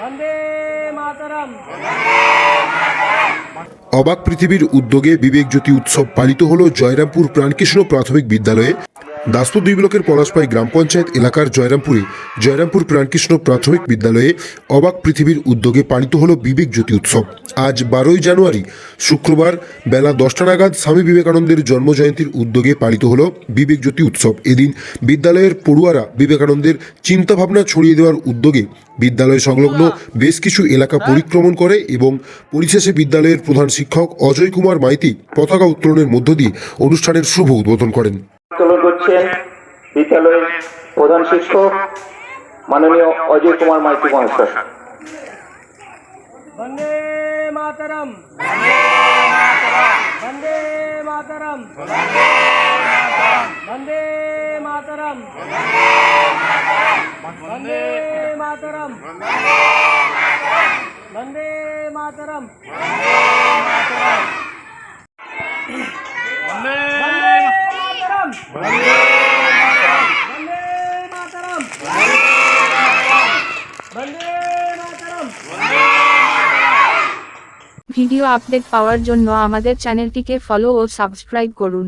वन्दे मातरम् অবাক পৃথিবীর উদ্যোগে বিবেক জ্যোতি উৎসব পালিত হল জয়রামপুর প্রাণকৃষ্ণ প্রাথমিক বিদ্যালয়ে দাসপুর দুই ব্লকের পলাশপাই গ্রাম পঞ্চায়েত এলাকার জয়রামপুরে জয়রামপুর প্রাণকৃষ্ণ প্রাথমিক বিদ্যালয়ে অবাক পৃথিবীর উদ্যোগে পালিত হল বিবেক জ্যোতি উৎসব। আজ বারোই জানুয়ারি, শুক্রবার বেলা দশটা নাগাদ স্বামী বিবেকানন্দের জন্মজয়ন্তীর উদ্যোগে পালিত হল বিবেক জ্যোতি উৎসব। এদিন বিদ্যালয়ের পড়ুয়ারা বিবেকানন্দের চিন্তাভাবনা ছড়িয়ে দেওয়ার উদ্যোগে বিদ্যালয় সংলগ্ন বেশ কিছু এলাকা পরিক্রমণ করে এবং পরিশেষে বিদ্যালয়ের প্রধান শিক্ষক অজয় কুমার মাইতি পতাকা উত্তোলনের মধ্য দিয়ে অনুষ্ঠানের শুভ উদ্বোধন করেন। হচ্ছেন বিদ্যালয়ের প্রধান শিক্ষক মাননীয় অজয় কুমার মাইতি মহাশয় বন্দে মাতরম বন্দে মাতরম বন্দে মাতরম বন্দে মাতরম বন্দে মাতরম ভিডিও আপডেট পাওয়ার জন্য আমাদের চ্যানেলটিকে ফলো ও সাবস্ক্রাইব করুন।